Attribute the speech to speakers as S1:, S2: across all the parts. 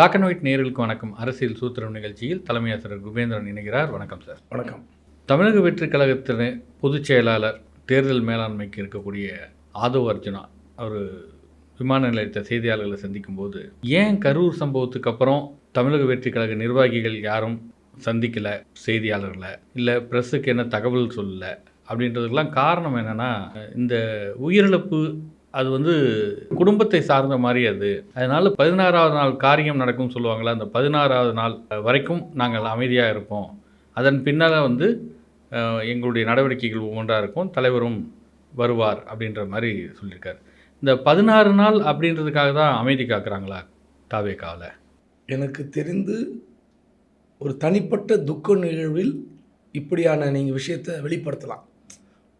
S1: Black and white நேர்களுக்கு வணக்கம். அரசியல் சூத்திரம் நிகழ்ச்சியில் தலைமை ஆசிரியர் குபேந்திரன் இணைகிறார். வணக்கம் சார்
S2: வணக்கம்.
S1: தமிழக வெற்றிக் கழகத்தின் பொதுச் செயலாளர் தேர்தல் மேலாண்மைக்கு இருக்கக்கூடிய ஆதவ் அர்ஜுனா அவர் விமான நிலையத்தை செய்தியாளர்களை சந்திக்கும் போது ஏன் கரூர் சம்பவத்துக்கு அப்புறம் தமிழக வெற்றிக் கழக நிர்வாகிகள் யாரும் சந்திக்கலை செய்தியாளர்களை? இல்லை ப்ரெஸ்ஸுக்கு என்ன தகவல் சொல்லலை? அப்படின்றதுக்கெல்லாம் காரணம் என்னென்னா இந்த உயிரிழப்பு அது வந்து குடும்பத்தை சார்ந்த மாதிரி அது. அதனால பதினாறாவது நாள் காரியம் நடக்கும் சொல்லுவாங்களா அந்த பதினாறாவது நாள் வரைக்கும் நாங்கள் அமைதியாக இருப்போம். அதன் பின்னால் வந்து எங்களுடைய நடவடிக்கைகள் ஒவ்வொன்றாக இருக்கும். தலைவரும் வருவார் அப்படின்ற மாதிரி சொல்லியிருக்கார். இந்த பதினாறு நாள் அப்படின்றதுக்காக தான் அமைதி காக்குறாங்களா தாவேக்காவில்
S2: எனக்கு தெரிந்து ஒரு தனிப்பட்ட துக்க நிகழ்வில் இப்படியான நீங்கள் விஷயத்தை வெளிப்படுத்தலாம்.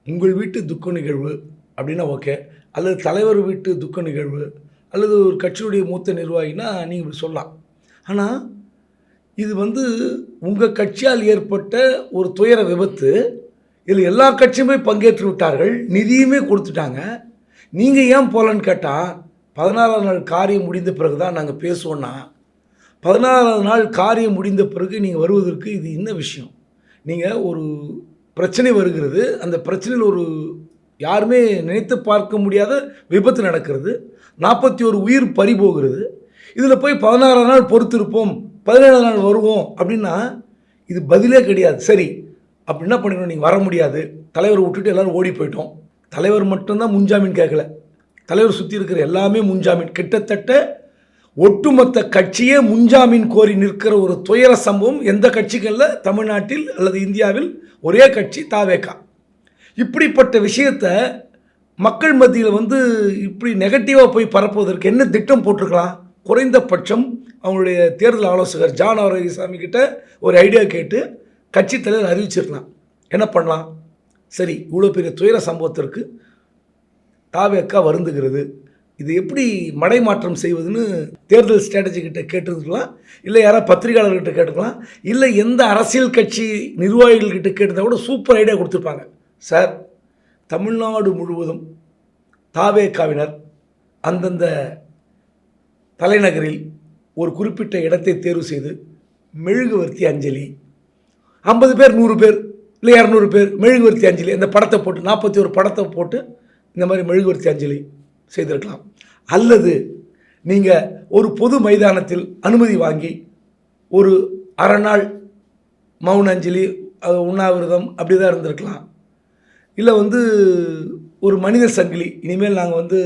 S2: உங்கள் வீட்டு துக்க நிகழ்வு அப்படின்னா ஓகே. அல்லது தலைவர் வீட்டு துக்க நிகழ்வு அல்லது ஒரு கட்சியுடைய மூத்த நிர்வாகினா நீங்கள் இப்படி சொல்லலாம். ஆனால் இது வந்து உங்கள் கட்சியால் ஏற்பட்ட ஒரு துயர விபத்து. இதில் எல்லா கட்சியுமே பங்கேற்று விட்டார்கள் நிதியுமே கொடுத்துட்டாங்க. நீங்கள் ஏன் போகலன்னு கேட்டால் பதினாறாம் நாள் காரியம் முடிந்த பிறகு தான் நாங்கள் பேசுவோன்னா பதினாறாவது நாள் காரியம் முடிந்த பிறகு நீங்கள் வருவதற்கு இது என்ன விஷயம். நீங்கள் ஒரு பிரச்சனை வருகிறது அந்த பிரச்சனையில் ஒரு யாருமே நினைத்து பார்க்க முடியாத விபத்து நடக்கிறது. நாற்பத்தி ஒரு உயிர் பறி போகிறது இதில் போய் பதினாறாம் நாள் பொறுத்திருப்போம். பதினேழாம் நாள் வருவோம் அப்படின்னா இது பதிலே கிடையாது. சரி அப்படி என்ன பண்ணிக்கணும் நீங்கள் வர முடியாது. தலைவரை விட்டுட்டு எல்லோரும் ஓடி போயிட்டோம். தலைவர் மட்டும்தான் முன்ஜாமீன் கேட்கல. தலைவர் சுற்றி இருக்கிற எல்லாமே முன்ஜாமீன். கிட்டத்தட்ட ஒட்டுமொத்த கட்சியே முன்ஜாமீன் கோரி நிற்கிற ஒரு துயர சம்பவம் எந்த கட்சிகளில்? தமிழ்நாட்டில் அல்லது இந்தியாவில்? ஒரே கட்சி தாவேகா. இப்படிப்பட்ட விஷயத்தை மக்கள் மத்தியில் வந்து இப்படி நெகட்டிவாக போய் பரப்புவதற்கு என்ன திட்டம் போட்டிருக்கலாம்? குறைந்தபட்சம் அவங்களுடைய தேர்தல் ஆலோசகர் ஜான் ஆரோக்கியசாமி கிட்ட ஒரு ஐடியா கேட்டு கட்சித் தலைவர் அறிவிச்சிருக்கலாம். என்ன பண்ணலாம்? சரி இவ்வளோ பெரிய துயர சம்பவத்திற்கு தாவேக்கா வருந்துகிறது. இது எப்படி மடைமாற்றம் செய்வதுன்னு தேர்தல் ஸ்ட்ராட்டஜி கிட்ட கேட்டிருக்கலாம் இல்லை யாராவது பத்திரிகையாளர்கிட்ட கேட்டுக்கலாம். இல்லை எந்த அரசியல் கட்சி நிர்வாகிகள்கிட்ட கேட்டிருந்தா கூட சூப்பர் ஐடியா கொடுத்துருப்பாங்க. சார் தமிழ்நாடு முழுவதும் தாவேக்காவினர் அந்தந்த தலைநகரில் ஒரு குறிப்பிட்ட இடத்தை தேர்வு செய்து மெழுகுவர்த்தி அஞ்சலி ஐம்பது பேர் நூறு பேர் இல்லை இரநூறு பேர் மெழுகுவர்த்தி அஞ்சலி அந்த படத்தை போட்டு நாற்பத்தி ஒரு படத்தை போட்டு இந்த மாதிரி மெழுகுவர்த்தி அஞ்சலி செய்திருக்கலாம். அல்லது நீங்கள் ஒரு பொது மைதானத்தில் அனுமதி வாங்கி ஒரு அரை நாள் மௌன அஞ்சலி அது உண்ணாவிரதம் அப்படி தான் இருந்திருக்கலாம். இல்லை வந்து ஒரு மனித சங்கிலி இனிமேல் நாங்கள் வந்து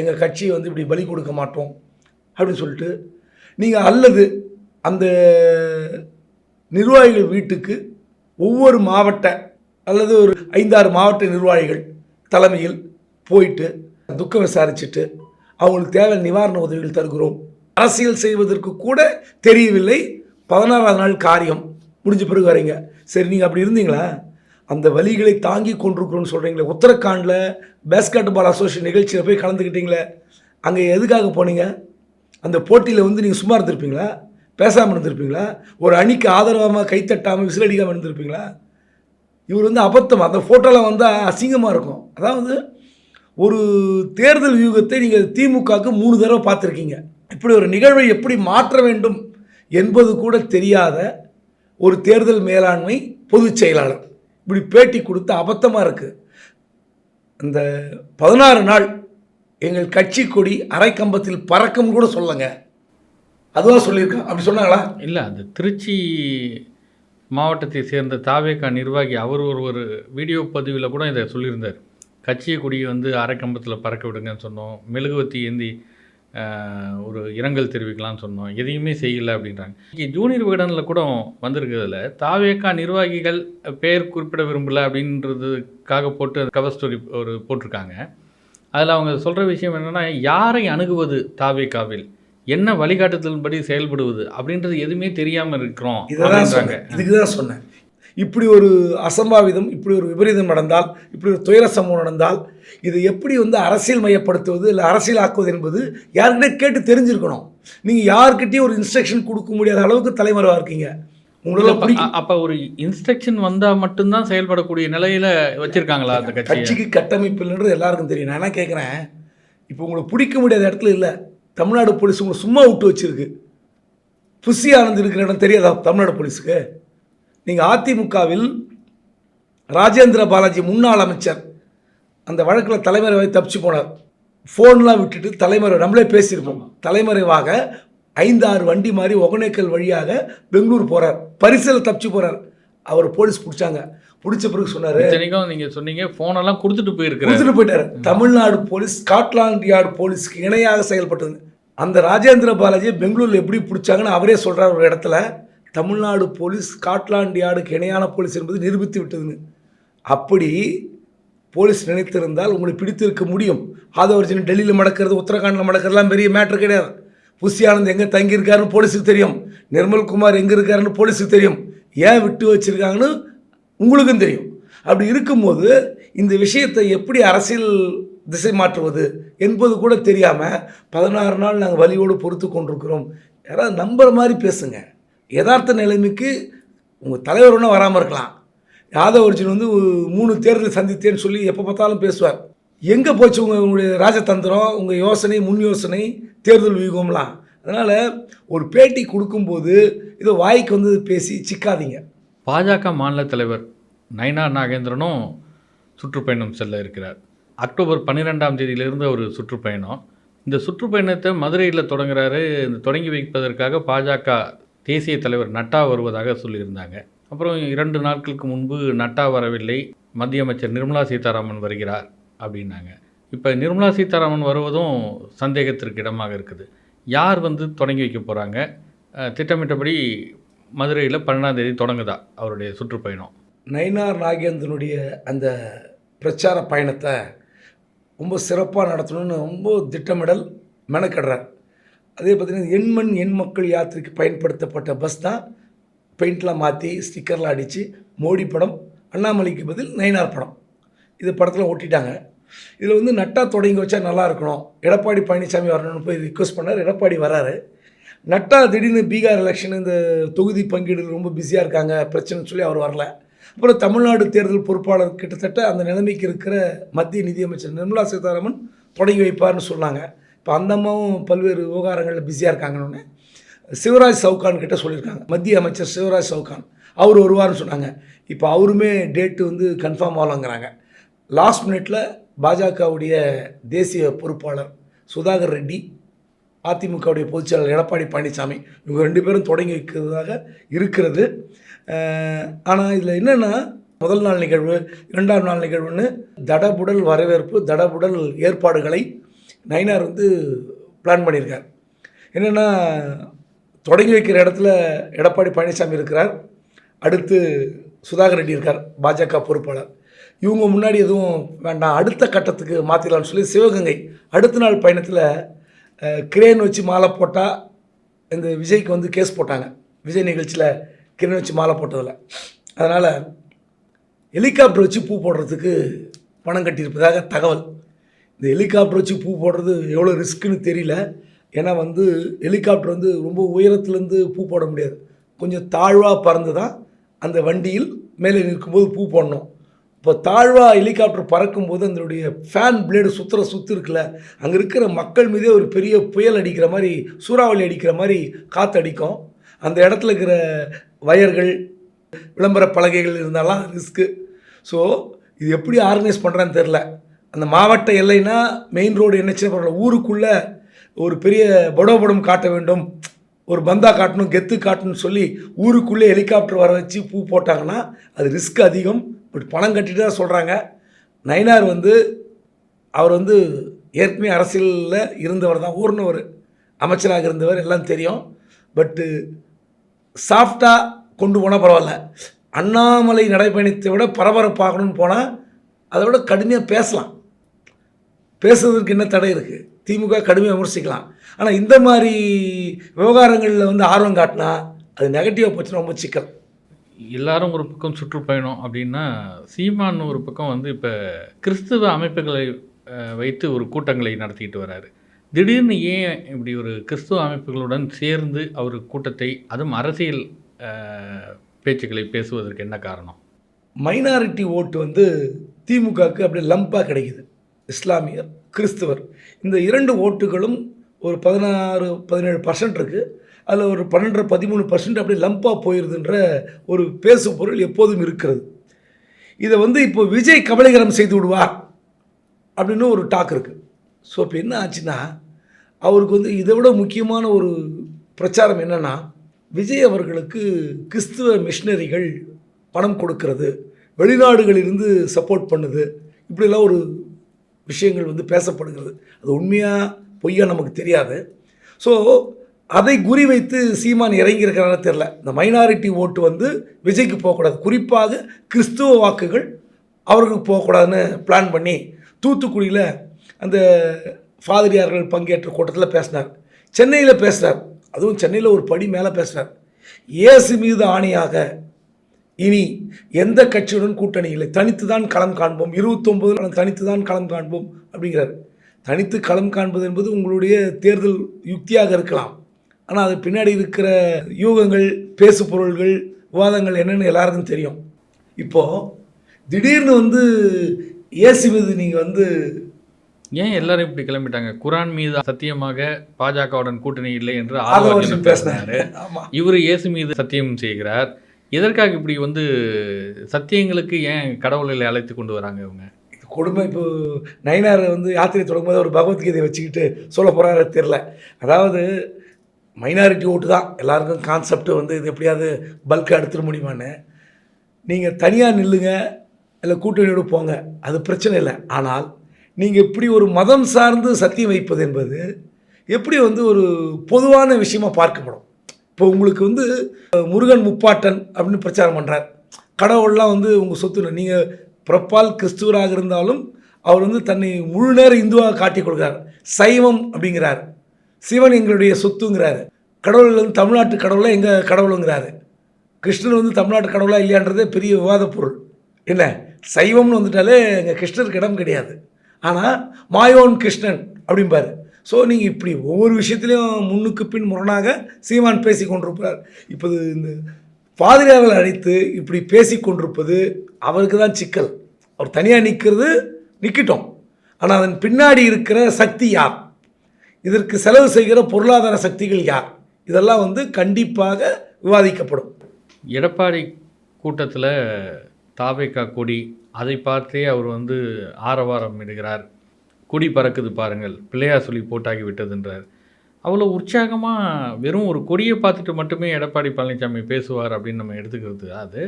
S2: எங்கள் கட்சியை வந்து இப்படி பலி கொடுக்க மாட்டோம் அப்படின்னு சொல்லிட்டு நீங்கள் அல்லது அந்த நிர்வாகிகள் வீட்டுக்கு ஒவ்வொரு மாவட்ட அல்லது ஒரு ஐந்தாறு மாவட்ட நிர்வாகிகள் தலைமையில் போயிட்டு துக்கம் விசாரிச்சுட்டு அவங்களுக்கு தேவை நிவாரண உதவிகள் தருகிறோம். அரசியல் செய்வதற்கு கூட தெரியவில்லை. பதினாறாவது நாள் காரியம். முடிஞ்ச பிறகு வரீங்க. சரி நீங்கள் அப்படி இருந்தீங்களா? அந்த வலிகளை தாங்கி கொண்டிருக்கிறோன்னு சொல்கிறீங்களே உத்தரகாண்டில் பேஸ்கெட் பால் அசோசியேஷன் நிகழ்ச்சியில் போய் கலந்துக்கிட்டீங்களே அங்கே எதுக்காக போனீங்க? அந்த போட்டியில் வந்து நீங்கள் சும்மா இருந்திருப்பீங்களா? பேசாமல் இருந்திருப்பீங்களா? ஒரு அணிக்கு ஆதரவாமல் கைத்தட்டாமல் விசிலடிக்காமல் இருந்திருப்பீங்களா? இவர் வந்து அபத்தம். அந்த ஃபோட்டோலாம் வந்தால் அசிங்கமாக இருக்கும். அதாவது ஒரு தேர்தல் வியூகத்தை நீங்கள் திமுகவுக்கு மூணு தடவை பார்த்துருக்கீங்க. இப்படி ஒரு நிகழ்வை எப்படி மாற்ற வேண்டும் என்பது கூட தெரியாத ஒரு தேர்தல் மேலாண்மை பொதுச் செயலாளர். இப்படி பேட்டி கொடுத்து அபத்தமாக இருக்குது இந்த பதினாறு நாள் எங்கள் கட்சி கொடி அரைக்கம்பத்தில் பறக்கும் கூட சொல்லுங்க. அதுதான் சொல்லியிருக்கேன் அப்படி சொன்னாங்களா?
S1: இல்லை அந்த திருச்சி மாவட்டத்தை சேர்ந்த தாவேக்கா நிர்வாகி அவர் ஒரு ஒரு வீடியோ பதிவில் கூட இதை சொல்லியிருந்தார். கட்சியை கொடியை வந்து அரைக்கம்பத்தில் பறக்க விடுங்கன்னு சொன்னோம். மெழுகுவத்தி ஏந்தி ஒரு இரங்கல் தெரிவிக்கலாம்னு சொன்னோம். எதையுமே செய்யலை அப்படின்றாங்க. இங்கே ஜூனியர் விகடனில் கூட வந்திருக்கிறதுல தாவேக்கா நிர்வாகிகள் பெயர் குறிப்பிட விரும்பல அப்படின்றதுக்காக போட்டு கவர் ஸ்டோரி ஒரு போட்டிருக்காங்க. அதில் அவங்க சொல்கிற விஷயம் என்னென்னா யாரை அணுகுவது தாவேக்காவில்? என்ன வழிகாட்டுதலின்படி செயல்படுவது? அப்படின்றது எதுவுமே தெரியாமல் இருக்கிறோம்
S2: இதை தான்
S1: அப்படின்றாங்க.
S2: சொன்னேன். இதுக்கு தான் சொன்னேன். இப்படி ஒரு அசம்பாவிதம் இப்படி ஒரு விபரீதம் நடந்தால் இப்படி ஒரு துயர சம்பவம் நடந்தால் இதை எப்படி வந்து அரசியல் மையப்படுத்துவது இல்லை அரசியலாக்குவது என்பது யார்கிட்ட கேட்டு தெரிஞ்சிருக்கணும். நீங்கள் யார்கிட்டயும் ஒரு இன்ஸ்ட்ரக்ஷன் கொடுக்க முடியாத அளவுக்கு தலைமறைவாக இருக்கீங்க.
S1: அப்போ ஒரு இன்ஸ்ட்ரக்ஷன் வந்தால் மட்டும்தான் செயல்படக்கூடிய நிலையில வச்சிருக்காங்களா அந்த
S2: கட்சிக்கு கட்டமைப்பு இல்லைன்றது எல்லாருக்கும் தெரியும். நான் என்ன கேட்குறேன் இப்போ உங்களுக்கு பிடிக்க முடியாத இடத்துல இல்லை. தமிழ்நாடு போலீஸ் உங்களை சும்மா விட்டு வச்சிருக்கு. புஷி ஆனந்த் இருக்கிற இடம் தெரியாதா தமிழ்நாடு போலீஸுக்கு? நீங்கள் அதிமுகவில் ராஜேந்திர பாலாஜி முன்னாள் அமைச்சர் அந்த வழக்கில் தலைமறைவாக தப்பிச்சு போனார். ஃபோன்லாம் விட்டுட்டு தலைமறை நம்மளே பேசியிருப்போம். தலைமறைவாக ஐந்து ஆறு வண்டி மாதிரி ஒகனேக்கல் வழியாக பெங்களூர் போகிறார் பரிசில் தப்பிச்சு போகிறார் அவர் போலீஸ் பிடிச்சாங்க. பிடிச்ச பிறகு சொன்னார்
S1: இத்தனைக்கும் நீங்க சொன்னீங்க போனெல்லாம் கொடுத்துட்டு போயிருக்கிறாரு.
S2: கொடுத்துட்டு போயிட்டாரு. தமிழ்நாடு போலீஸ் ஸ்காட்லாந்து யார்டு போலீஸ்க்கு இணையாக செயல்பட்டது. அந்த ராஜேந்திர பாலாஜி பெங்களூரில் எப்படி பிடிச்சாங்கன்னு அவரே சொல்கிறார் ஒரு இடத்துல. தமிழ்நாடு போலீஸ் ஸ்காட்லாந்து யார்டுக்கு இணையான போலீஸ் என்பது நிரூபித்து விட்டதுன்னு. அப்படி போலீஸ் நினைத்திருந்தால் உங்களை பிடித்திருக்க முடியும். ஆதவர்ஜன் டெல்லியில் மடக்கிறது உத்தரகாண்டில் மடக்கிறதுலாம் பெரிய மேட்ரு கிடையாது. புஷி ஆனந்த் எங்கே தங்கியிருக்காருன்னு போலீஸுக்கு தெரியும். நிர்மல் குமார் எங்கே இருக்காருன்னு போலீஸுக்கு தெரியும். ஏன் விட்டு வச்சிருக்காங்கன்னு உங்களுக்கும் தெரியும். அப்படி இருக்கும்போது இந்த விஷயத்தை எப்படி அரசியல் திசை மாற்றுவது என்பது கூட தெரியாமல் பதினாறு நாள் நாங்கள் வலியோடு பொறுத்து கொண்டிருக்கிறோம். யாராவது நம்புற மாதிரி பேசுங்க. யதார்த்த நிலைமைக்கு உங்கள் தலைவர் ஒன்றும் வராமல் இருக்கலாம். யாதவ் அர்ஜுன் வந்து மூணு தேர்தல் சந்தித்தேன்னு சொல்லி எப்போ பார்த்தாலும் பேசுவார். எங்கே போச்சு உங்கள் உங்களுடைய ராஜதந்திரம் உங்கள் யோசனை முன் யோசனை தேர்தல் வியூகம்லாம்? அதனால் ஒரு பேட்டி கொடுக்கும்போது இதை வாய்க்கு வந்து பேசி சிக்காதீங்க.
S1: பாஜக மாநில தலைவர் நயனார் நாகேந்திரனும் சுற்றுப்பயணம் செல்ல இருக்கிறார். அக்டோபர் பன்னிரெண்டாம் தேதியிலிருந்து ஒரு சுற்றுப்பயணம். இந்த சுற்றுப்பயணத்தை மதுரையில் தொடங்குறாரு இந்த தொடங்கி வைப்பதற்காக பாஜக தேசிய தலைவர் நட்டா வருவதாக சொல்லியிருந்தாங்க. அப்புறம் இரண்டு நாட்களுக்கு முன்பு நட்டா வரவில்லை. மத்திய அமைச்சர் நிர்மலா சீதாராமன் வருகிறார் அப்படின்னாங்க. இப்போ நிர்மலா சீதாராமன் வருவதும் சந்தேகத்திற்கு இடமாக இருக்குது. யார் வந்து தொடங்கி வைக்க போகிறாங்க திட்டமிட்டபடி மதுரையில் பன்னெண்டாம் தேதி தொடங்குதா அவருடைய சுற்றுப்பயணம்?
S2: நயினார் நாகேந்திரனுடைய அந்த பிரச்சார பயணத்தை ரொம்ப சிறப்பாக நடத்தணும்னு ரொம்ப திட்டமிடல் மெனக்கடுறார். அதே பார்த்தீங்கன்னா எண்மண் எண் மக்கள் யாத்திரைக்கு பயன்படுத்தப்பட்ட பஸ் தான் பெயிண்ட்லாம் மாற்றி ஸ்டிக்கர்லாம் அடித்து மோடி படம் அண்ணாமலைக்கு பதில் நயினார் படம். இது படத்தில் ஒட்டிட்டாங்க இதில் வந்து நட்டா தொடங்கி வச்சா நல்லா இருக்கணும். எடப்பாடி பழனிசாமி வரணும்னு போய் ரிக்வஸ்ட் பண்ணார். எடப்பாடி வராரு. நட்டா திடீர்னு பீகார் எலெக்ஷன் இந்த தொகுதி பங்கீடு ரொம்ப பிஸியாக இருக்காங்க. பிரச்சனைன்னு சொல்லி அவர் வரல. அப்புறம் தமிழ்நாடு தேர்தல் பொறுப்பாளர் கிட்டத்தட்ட அந்த நிலைமைக்கு இருக்கிற மத்திய நிதியமைச்சர் நிர்மலா சீதாராமன் தொடங்கி வைப்பார்னு சொன்னாங்க. இப்போ அந்த அம்மாவும் பல்வேறு விவகாரங்களில் பிஸியாக இருக்காங்கன்னு சிவராஜ் சவுகான் கிட்ட சொல்லியிருக்காங்க. மத்திய அமைச்சர் சிவராஜ் சவுகான். அவர் வருவார்னு சொன்னாங்க. இப்போ அவருமே டேட்டு வந்து கன்ஃபார்ம் ஆகலாங்கிறாங்க. லாஸ்ட் மினிட்ல பாஜகவுடைய தேசிய பொறுப்பாளர் சுதாகர் ரெட்டி அதிமுகவுடைய பொதுச்செயலாளர் எடப்பாடி பழனிசாமி இவங்க ரெண்டு பேரும் தொடங்கி வைக்கிறதாக இருக்கிறது. ஆனால் இதில் என்னென்னா முதல் நாள் நிகழ்வு இரண்டாம் நாள் நிகழ்வுன்னு தடபுடல் வரவேற்பு தடபுடல் ஏற்பாடுகளை நயினார் வந்து பிளான் பண்ணியிருக்கார். என்னென்னா தொடங்கி வைக்கிற இடத்துல எடப்பாடி பழனிசாமி இருக்கிறார். அடுத்து சுதாகர் ரெட்டி இருக்கார் பாஜக பொறுப்பாளர். இவங்க முன்னாடி எதுவும் வேண்டாம் அடுத்த கட்டத்துக்கு மாற்றிடலாம்னு சொல்லி சிவகங்கை அடுத்த நாள் பயணத்தில் கிரேன் வச்சு மாலை போட்டால் இந்த விஜய்க்கு வந்து கேஸ் போட்டாங்க. விஜய் நிகழ்ச்சியில் கிரேன் வச்சு மாலை போட்டதில். அதனால் ஹெலிகாப்டர் வச்சு பூ போடுறதுக்கு பணம் கட்டியிருப்பதாக தகவல். இந்த ஹெலிகாப்டர் வச்சு பூ போடுறது எவ்வளோ ரிஸ்க்குன்னு தெரியல. ஏன்னா வந்து ஹெலிகாப்டர் வந்து ரொம்ப உயரத்துலேருந்து பூ போட முடியாது. கொஞ்சம் தாழ்வாக பறந்து தான் அந்த வண்டியில் மேலே நிற்கும்போது பூ போடணும். இப்போ தாழ்வாக ஹெலிகாப்டர் பறக்கும்போது அதனுடைய ஃபேன் பிளேடு சுற்றுற சுற்று இருக்குல்ல அங்கே இருக்கிற மக்கள் மீதே ஒரு பெரிய புயல் அடிக்கிற மாதிரி சூறாவளி அடிக்கிற மாதிரி காற்று அடிக்கும். அந்த இடத்துல இருக்கிற வயர்கள் விளம்பர பலகைகள் இருந்தாலாம் ரிஸ்க்கு. ஸோ இது எப்படி ஆர்கனைஸ் பண்ணுறான்னு தெரில அந்த மாவட்ட எல்லைனா மெயின் ரோடு என்னச்சுன்னு பரவாயில்ல ஊருக்குள்ளே ஒரு பெரிய படோபடம் காட்ட வேண்டும் ஒரு பந்தா காட்டணும் கெத்து காட்டணும்னு சொல்லி ஊருக்குள்ளே ஹெலிகாப்டர் வர வச்சு பூ போட்டாங்கன்னா அது ரிஸ்க் அதிகம். பட் பணம் கட்டிட்டு தான் சொல்கிறாங்க நயினார் வந்து அவர் வந்து ஏற்கனவே அரசியலில் இருந்தவர் தான் ஊர்னவர் அமைச்சராக இருந்தவர் எல்லாம் தெரியும். பட்டு சாஃப்டாக கொண்டு போனால் பரவாயில்ல. அண்ணாமலை நடைப்பயணத்தை விட பரபரப்பாகணும்னு போனால் அதை விட கடுமையாக பேசலாம். பேசுறதுக்கு என்ன தடை இருக்குது திமுக கடுமையாக விமர்சிக்கலாம். ஆனால் இந்த மாதிரி விவகாரங்களில் வந்து ஆர்வம் காட்டினா அது நெகட்டிவாக போச்சுன்னா ரொம்ப சிக்கல்.
S1: எல்லாரும் ஒரு பக்கம் சுற்றுப்பயணம் அப்படின்னா சீமான் ஒரு பக்கம் வந்து இப்போ கிறிஸ்துவ அமைப்புகளை வைத்து ஒரு கூட்டங்களை நடத்திக்கிட்டு வராரு. திடீர்னு ஏன் இப்படி ஒரு கிறிஸ்துவ அமைப்புகளுடன் சேர்ந்து அவர் கூட்டத்தை அதுவும் அரசியல் பேச்சுக்களை பேசுவதற்கு என்ன காரணம்?
S2: மைனாரிட்டி ஓட்டு வந்து திமுகவுக்கு அப்படியே லம்பாக கிடைக்குது. இஸ்லாமியர் கிறிஸ்துவர். இந்த இரண்டு ஓட்டுகளும் ஒரு பதினாறு பதினேழு பர்சன்ட் இருக்குது அதில் ஒரு பன்னெண்டரை பதிமூணு பர்சன்ட் அப்படியே லம்பாக போயிடுதுன்ற ஒரு பேசு பொருள் எப்போதும் இருக்கிறது. இதை வந்து இப்போ விஜய் கபலீகரம் செய்து விடுவார் அப்படின்னு ஒரு டாக் இருக்குது ஸோ இப்போ என்ன ஆச்சுன்னா அவருக்கு வந்து இதை விட முக்கியமான ஒரு பிரச்சாரம் என்னென்னா விஜய் அவர்களுக்கு கிறிஸ்துவ மிஷினரிகள் பணம் கொடுக்கறது வெளிநாடுகளிலிருந்து சப்போர்ட் பண்ணுது. இப்படிலாம் ஒரு விஷயங்கள் வந்து பேசப்படுகிறது. அது உண்மையாக பொய்யா நமக்கு தெரியாது. ஸோ அதை குறி வைத்து சீமான் இறங்கியிருக்கிறான்னு தெரில இந்த மைனாரிட்டி ஓட்டு வந்து விஜய்க்கு போகக்கூடாது. குறிப்பாக கிறிஸ்துவ வாக்குகள் அவர்களுக்கு போகக்கூடாதுன்னு பிளான் பண்ணி தூத்துக்குடியில் அந்த ஃபாதிரியார்கள் பங்கேற்ற கூட்டத்தில் பேசினார். சென்னையில் பேசுகிறார் அதுவும் சென்னையில் ஒரு படி மேலே பேசுகிறார் இயேசு மீது ஆணையாக இனி எந்த கட்சியுடன் கூட்டணி இல்லை? தனித்து தான் களம் காண்போம். இருபத்தொம்போது தனித்து தான் களம் காண்போம் அப்படிங்கிறார். தனித்து களம் காண்பது என்பது உங்களுடைய தேர்தல் யுக்தியாக இருக்கலாம். ஆனால் அது பின்னாடி இருக்கிற யூகங்கள் பேசு பொருள்கள் விவாதங்கள் என்னென்னு எல்லாருக்கும் தெரியும். இப்போது திடீர்னு வந்து இயேசு மீது நீங்கள் வந்து
S1: ஏன் எல்லாரும் இப்படி கிளம்பிட்டாங்க? குரான் மீது சத்தியமாக பாஜகவுடன் கூட்டணி இல்லை என்று அர்ஜுனன்
S2: பேசினார்.
S1: இவர் இயேசு மீது சத்தியம் செய்கிறார். எதற்காக இப்படி வந்து சத்தியங்களுக்கு ஏன் கடவுள்களை அழைத்து கொண்டு வராங்க இவங்க?
S2: கொடுமை. இப்போ நயினார் வந்து யாத்திரை தொடங்கும்போது ஒரு பகவத்கீதையை வச்சுக்கிட்டு சொல்ல போகிறாரு தெரில அதாவது மைனாரிட்டி ஓட்டு தான். எல்லாருக்கும் கான்செப்ட் வந்து இது எப்படியாவது பல்க் எடுத்துட முடியுமான்னு. நீங்கள் தனியாக நில்லுங்க இல்லை கூட்டணியோடு போங்க. அது பிரச்சனை இல்லை. ஆனால் நீங்கள் இப்படி ஒரு மதம் சார்ந்து சத்தியம் வைப்பது என்பது எப்படி வந்து ஒரு பொதுவான விஷயமாக பார்க்கப்படும். இப்போ உங்களுக்கு வந்து முருகன் முப்பாட்டன் அப்படின்னு பிரச்சாரம் பண்ணுறார் கடவுள்லாம் வந்து உங்கள் சொத்து நீங்கள் பிறப்பால் கிறிஸ்துவராக இருந்தாலும் அவர் வந்து தன்னை முழு நேர இந்துவாக காட்டிக் கொள்கிறார். சைவம் அப்படிங்கிறார். சிவன் எங்களுடைய சொத்துங்கிறாரு. கடவுள் வந்து தமிழ்நாட்டு கடவுளா எங்கள் கடவுளுங்கிறாரு. கிருஷ்ணர் வந்து தமிழ்நாட்டு கடவுளா இல்லையான்றதே பெரிய விவாத பொருள். என்ன? சைவம்னு வந்துட்டாலே எங்கள் கிருஷ்ணருக்கு இடம் கிடையாது. ஆனால் மாயோன் கிருஷ்ணன் அப்படிம்பாரு. ஸோ நீங்கள் இப்படி ஒவ்வொரு விஷயத்துலையும் முன்னுக்கு பின் முரணாக சீமான் பேசி கொண்டிருப்பார். இப்போது இந்த பாதிரியார்கள் அழைத்து இப்படி பேசி கொண்டிருப்பது அவருக்கு தான் சிக்கல். அவர் தனியாக நிற்கிறது நிற்கட்டும் ஆனால் அதன் பின்னாடி இருக்கிற சக்தி யார்? இதற்கு செலவு செய்கிற பொருளாதார சக்திகள் யார்? இதெல்லாம் வந்து கண்டிப்பாக விவாதிக்கப்படும்.
S1: எடப்பாடி கூட்டத்தில் தாவேக்கா கொடி அதை பார்த்தே அவர் வந்து ஆரவாரம் இடுகிறார். கொடி பறக்குது பாருங்கள். பிள்ளையார் சொல்லி போட்டாகி விட்டதுன்றார். அவ்வளோ உற்சாகமாக வெறும் ஒரு கொடியை பார்த்துட்டு மட்டுமே எடப்பாடி பழனிசாமி பேசுவார் அப்படின்னு நம்ம எடுத்துக்கிறது அது.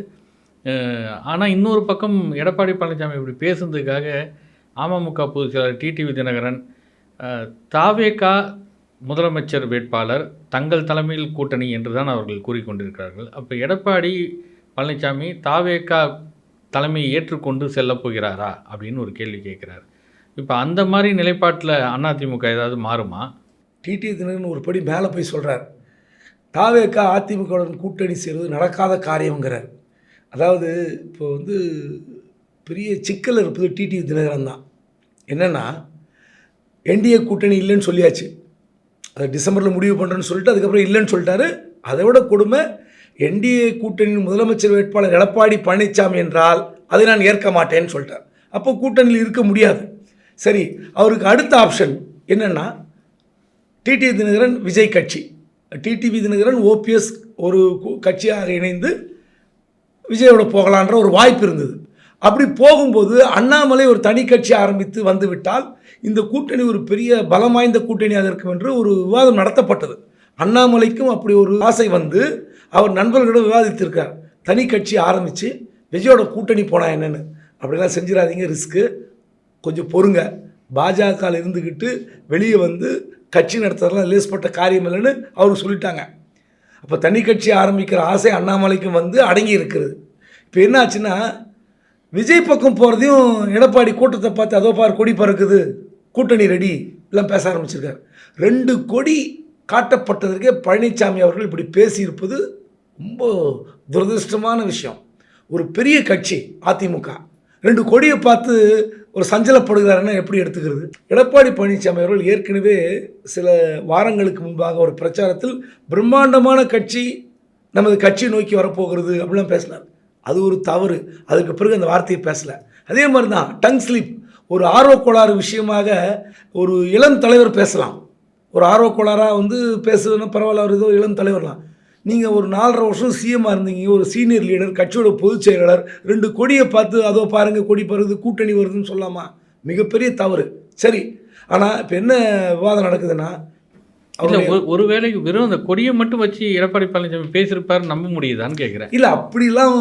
S1: ஆனால் இன்னொரு பக்கம் எடப்பாடி பழனிசாமி இப்படி பேசுனதுக்காக அமமுக பொதுச் செயலாளர் டிடிவி தினகரன் தாவேகா முதலமைச்சர் வேட்பாளர் தங்கள் தலைமையில் கூட்டணி என்று தான் அவர்கள் கூறிக்கொண்டிருக்கிறார்கள். அப்போ எடப்பாடி பழனிசாமி தாவேகா தலைமையை ஏற்றுக்கொண்டு செல்லப் போகிறாரா அப்படின்னு ஒரு கேள்வி கேட்குறாரு. இப்போ அந்த மாதிரி நிலைப்பாட்டில் அதிமுக ஏதாவது மாறுமா?
S2: டிடி தினகரன் ஒரு படி மேலே போய் சொல்கிறார் தாவேக்கா அதிமுகவுடன் கூட்டணி செய்வது நடக்காத காரியங்கிறார் அதாவது இப்போ வந்து பெரிய சிக்கல் இருப்பது டிடி தினகரன் தான். என்னென்னா என்டிஏ கூட்டணி இல்லைன்னு சொல்லியாச்சு. அதை டிசம்பரில் முடிவு பண்ணுறேன்னு சொல்லிட்டு அதுக்கப்புறம் இல்லைன்னு சொல்லிட்டாரு. அதை விட கொடுமை என்டிஏ கூட்டணியின் முதலமைச்சர் வேட்பாளர் எடப்பாடி பழனிசாமி என்றால் அதை நான் ஏற்க மாட்டேன்னு சொல்லிட்டார். அப்போ கூட்டணியில் இருக்க முடியாது. சரி அவருக்கு அடுத்த ஆப்ஷன் என்னென்னா டிடி தினகரன் விஜய் கட்சி. டிடிவி தினகரன் ஓபிஎஸ் ஒரு கு- கட்சியாக இணைந்து விஜயோட போகலான்ற ஒரு வாய்ப்பு இருந்தது. அப்படி போகும்போது அண்ணாமலை ஒரு தனி கட்சி ஆரம்பித்து வந்துவிட்டால் இந்த கூட்டணி ஒரு பெரிய பலம் வாய்ந்த கூட்டணியாக இருக்கும் என்று ஒரு விவாதம் நடத்தப்பட்டது. அண்ணாமலைக்கும் அப்படி ஒரு ஆசை வந்து அவர் நண்பர்களிடம் விவாதித்திருக்கார். தனி கட்சி ஆரம்பித்து விஜயோட கூட்டணி போனால் என்னென்னு. அப்படிலாம் செஞ்சிடாதீங்க ரிஸ்க்கு. கொஞ்சம் பொறுங்க. பாஜகவில் இருந்துக்கிட்டு வெளியே வந்து கட்சி நடத்துறதுலாம் லேஸ்பட்ட காரியம் இல்லைன்னு அவர் சொல்லிட்டாங்க. அப்போ தனி கட்சி ஆரம்பிக்கிற ஆசை அண்ணாமலைக்கும் வந்து அடங்கி இருக்கிறது. இப்போ என்ன ஆச்சுன்னா விஜய் பக்கம் போகிறதையும் எடப்பாடி கூட்டத்தை பார்த்து அதோ பார் கொடி பறக்குது கூட்டணி ரெடி எல்லாம் பேச ஆரம்பிச்சிருக்காரு. ரெண்டு கொடி காட்டப்பட்டதற்கே பழனிசாமி அவர்கள் இப்படி பேசியிருப்பது ரொம்ப துரதிருஷ்டமான விஷயம். ஒரு பெரிய கட்சி அதிமுக. ரெண்டு கொடியை பார்த்து ஒரு சஞ்சலப்படுகிறாருன்னா எப்படி எடுத்துக்கிறது? எடப்பாடி பழனிசாமி அவர்கள் ஏற்கனவே சில வாரங்களுக்கு முன்பாக ஒரு பிரச்சாரத்தில் பிரம்மாண்டமான கட்சி நமது கட்சி நோக்கி வரப்போகிறது அப்படிலாம் பேசினார். அது ஒரு தவறு. அதுக்கு பிறகு அந்த வார்த்தையை பேசலை. அதே மாதிரி தான் டங் ஸ்லிப். ஒரு ஆர்வ கோளாறு விஷயமாக ஒரு இளம் தலைவர் பேசலாம். ஒரு ஆர்வக்கோளாராக வந்து பேசுதுன்னா பரவாயில்ல அவர் ஏதோ இளம் தலைவர்லாம். நீங்கள் ஒரு நாலரை வருஷம் சிஎம்மாக இருந்தீங்க. ஒரு சீனியர் லீடர் கட்சியோட பொதுச் செயலாளர். ரெண்டு கொடியை பார்த்து அதோ பாருங்க கொடி பருது கூட்டணி வருதுன்னு சொல்லாமா? மிகப்பெரிய தவறு. சரி. ஆனால் இப்போ என்ன விவாதம் நடக்குதுன்னா
S1: இல்ல ஒரு ஒருவேளை வெறும் அந்த கொடியை மட்டும் வச்சு எடப்பாடி பழனிசாமி பேசியிருப்பாரு நம்ப முடியுதான்னு கேட்குறேன்
S2: இல்லை அப்படிலாம்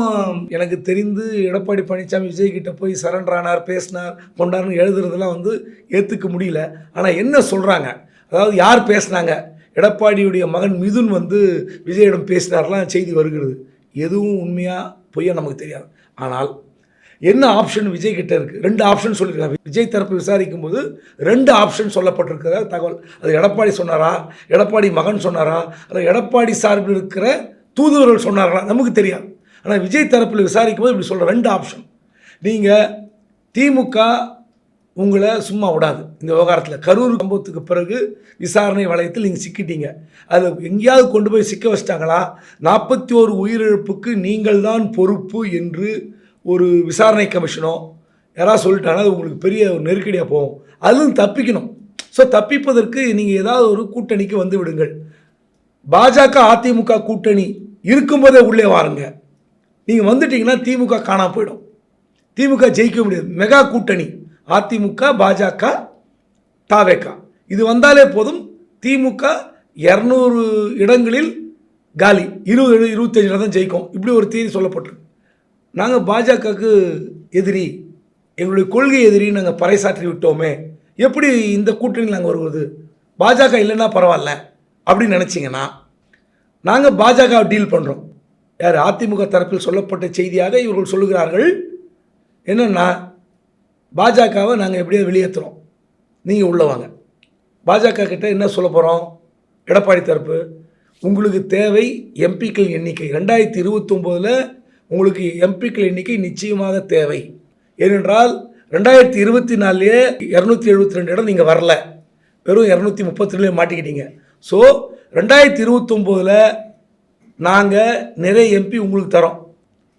S2: எனக்கு தெரிந்து எடப்பாடி பழனிசாமி விஜய் கிட்ட போய் சரண்டர் ஆனார் பேசினார் கொண்டார்னு எழுதுறதெல்லாம் வந்து ஏற்றுக்க முடியல. ஆனால் என்ன சொல்கிறாங்க அதாவது யார் பேசுனாங்க? எடப்பாடியுடைய மகன் மிதுன் வந்து விஜயிடம் பேசினார்லாம் செய்தி வருகிறது. எதுவும் உண்மையாக பொய்யா நமக்கு தெரியாது. ஆனால் என்ன ஆப்ஷன் விஜய் கிட்ட இருக்குது ரெண்டு ஆப்ஷன் சொல்லியிருக்காங்க விஜய் தரப்பு விசாரிக்கும் போது ரெண்டு ஆப்ஷன் சொல்லப்பட்டிருக்கிறதா தகவல். அது எடப்பாடி சொன்னாரா? எடப்பாடி மகன் சொன்னாரா? அல்ல எடப்பாடி சார்பில் இருக்கிற தூதுவர்கள் சொன்னார்களா? நமக்கு தெரியாது. ஆனால் விஜய் தரப்பில் விசாரிக்கும் போது இப்படி சொல்கிற ரெண்டு ஆப்ஷன் நீங்கள் திமுக உங்களை சும்மா விடாது. இந்த விவகாரத்தில். கரூர் சம்பவத்துக்கு பிறகு விசாரணை வளையத்தில் நீங்கள் சிக்கிட்டீங்க. அதில் எங்கேயாவது கொண்டு போய் சிக்க வச்சிட்டாங்களா? நாற்பத்தி ஓரு உயிரிழப்புக்கு நீங்கள் தான் பொறுப்பு என்று ஒரு விசாரணை கமிஷனோ யாராவது சொல்லிட்டாங்கன்னா அது உங்களுக்கு பெரிய ஒரு நெருக்கடியாக போகும். அதுவும் தப்பிக்கணும். ஸோ தப்பிப்பதற்கு நீங்கள் ஏதாவது ஒரு கூட்டணிக்கு வந்து விடுங்கள். பாஜக அதிமுக கூட்டணி இருக்கும்போதே உள்ளே வாருங்க. நீங்கள் வந்துட்டீங்கன்னா திமுக காணாம போயிடும். திமுக ஜெயிக்க முடியாது. மெகா கூட்டணி. அதிமுக பாஜக தாவேகா இது வந்தாலே போதும். திமுக இரநூறு இடங்களில் காலி. இருபது இருபத்தஞ்சு இடம் தான் ஜெயிக்கும். இப்படி ஒரு தேதி சொல்லப்பட்டிருக்கு. நாங்கள் பாஜகவுக்கு எதிரி. எங்களுடைய கொள்கை எதிரி நாங்கள் பறைசாற்றி விட்டோமே. எப்படி இந்த கூட்டணியில் நாங்கள் வருவது? பாஜக இல்லைன்னா பரவாயில்ல. அப்படின்னு நினச்சிங்கன்னா நாங்கள் பாஜக டீல் பண்ணுறோம் யார்? அதிமுக தரப்பில் சொல்லப்பட்ட செய்தியாக இவர்கள் சொல்லுகிறார்கள். என்னென்னா பாஜகவை நாங்கள் எப்படியோ வெளியேற்றுறோம் நீங்கள் உள்ளே வாங்க. பாஜக கிட்டே என்ன சொல்ல போகிறோம் எடப்பாடி தரப்பு உங்களுக்கு தேவை எம்பிக்கள் எண்ணிக்கை. ரெண்டாயிரத்தி இருபத்தொம்போதில் உங்களுக்கு எம்பிக்கள் எண்ணிக்கை நிச்சயமாக தேவை. ஏனென்றால் ரெண்டாயிரத்தி இருபத்தி நாலுலேயே இரநூத்தி எழுபத்தி ரெண்டு இடம் நீங்கள் வரல. வெறும் இரநூத்தி முப்பத்தி ரெண்டுலேயே மாட்டிக்கிட்டீங்க. ஸோ ரெண்டாயிரத்தி இருபத்தொம்போதில் நாங்கள் நிறைய எம்பி உங்களுக்கு தரோம்.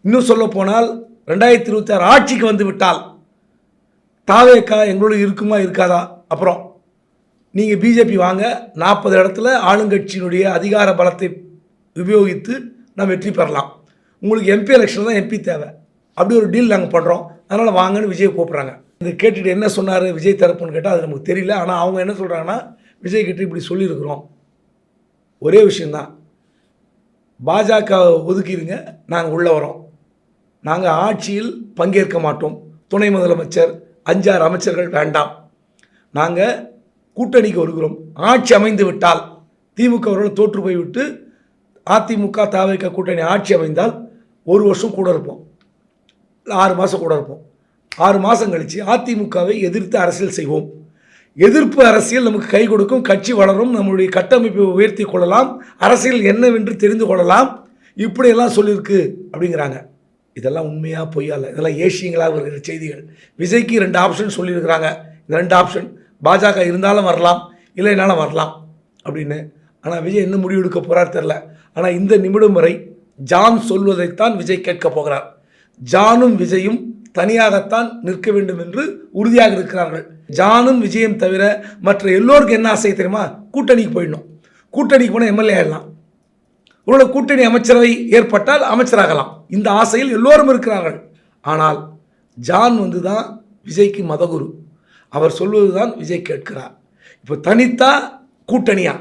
S2: இன்னும் சொல்ல போனால் ரெண்டாயிரத்தி இருபத்தி ஆறு ஆட்சிக்கு வந்து விட்டால் தாவேக்கா எங்களோட இருக்குமா இருக்காதா? அப்புறம் நீங்கள் பிஜேபி வாங்க நாற்பது இடத்துல ஆளுங்கட்சியினுடைய அதிகார பலத்தை உபயோகித்து நாம் வெற்றி பெறலாம். உங்களுக்கு எம்பி எலெக்ஷன் தான் எம்பி தேவை. அப்படி ஒரு டீல் நாங்கள் பண்ணுறோம் அதனால் வாங்கன்னு விஜய் கூப்பிட்றாங்க. இதை கேட்டுட்டு என்ன சொன்னார் விஜய் தரப்புன்னு கேட்டால் அது நமக்கு தெரியல. ஆனால் அவங்க என்ன சொல்கிறாங்கன்னா விஜய் கிட்ட இப்படி சொல்லியிருக்கிறோம். ஒரே விஷயந்தான் பாஜக ஒதுக்கிடுங்க. நாங்கள் உள்ளே வரோம். நாங்கள் ஆட்சியில் பங்கேற்க மாட்டோம். துணை முதலமைச்சர் அஞ்சாறு அமைச்சர்கள் வேண்டாம். நாங்கள் கூட்டணிக்கு வருகிறோம். ஆட்சி அமைந்து விட்டால் திமுக அவர்கள் தோற்று போய்விட்டு அதிமுக தாவக கூட்டணி ஆட்சி அமைந்தால் ஒரு வருஷம் கூட இருப்போம். ஆறு மாதம் கூட இருப்போம். ஆறு மாதம் கழித்து அதிமுகவை எதிர்த்து அரசியல் செய்வோம். எதிர்ப்பு அரசியல் நமக்கு கை கொடுக்கும். கட்சி வளரும். நம்மளுடைய கட்டமைப்பை உயர்த்தி கொள்ளலாம். அரசியல் என்னவென்று தெரிந்து கொள்ளலாம். இப்படியெல்லாம் சொல்லியிருக்கு அப்படிங்கிறாங்க. இதெல்லாம் உண்மையாக பொய்யால இதெல்லாம் ஏசியங்களாக வருகிற செய்திகள். விஜய்க்கு ரெண்டு ஆப்ஷன் சொல்லியிருக்கிறாங்க. இந்த ரெண்டு ஆப்ஷன் பாஜக இருந்தாலும் வரலாம் இல்லைனாலும் வரலாம் அப்படின்னு. ஆனால் விஜய் என்ன முடிவு எடுக்க போகிறார் தெரில ஆனால் இந்த நிமிடம் வரை ஜான் சொல்வதைத்தான் விஜய் கேட்கப் போகிறார். ஜானும் விஜயும் தனியாகத்தான் நிற்க வேண்டும் என்று உறுதியாக இருக்கிறார்கள். ஜானும் விஜயம் தவிர மற்ற எல்லோருக்கும் என்ன ஆசை தெரியுமா? கூட்டணிக்கு போயிடணும். கூட்டணிக்கு போனால் எம்எல்ஏ ஆயிடலாம். உங்களோட கூட்டணி அமைச்சரவை ஏற்பட்டால் அமைச்சராகலாம். இந்த ஆசையில் எல்லோரும் இருக்கிறார்கள். ஆனால் ஜான் வந்து தான் விஜய்க்கு மதகுரு. அவர் சொல்வது தான் விஜய் கேட்கிறார். இப்போ தனித்தா கூட்டணியா?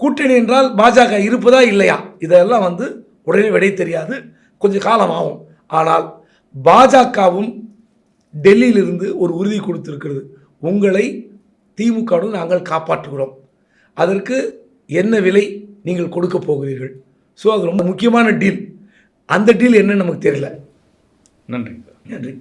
S2: கூட்டணி என்றால் பாஜக இருப்பதா இல்லையா? இதெல்லாம் வந்து உடனே விடை தெரியாது. கொஞ்சம் காலம் ஆகும். ஆனால் பாஜகவும் டெல்லியிலிருந்து ஒரு உறுதி கொடுத்துருக்கிறது. உங்களை திமுகவுடன் நாங்கள் காப்பாற்றுகிறோம். அதற்கு என்ன விலை நீங்கள் கொடுக்க போகிறீர்கள்? ஸோ அது ரொம்ப முக்கியமான டீல் அந்த டீல் என்னன்னு நமக்கு தெரியல.
S1: நன்றி.
S2: நன்றி.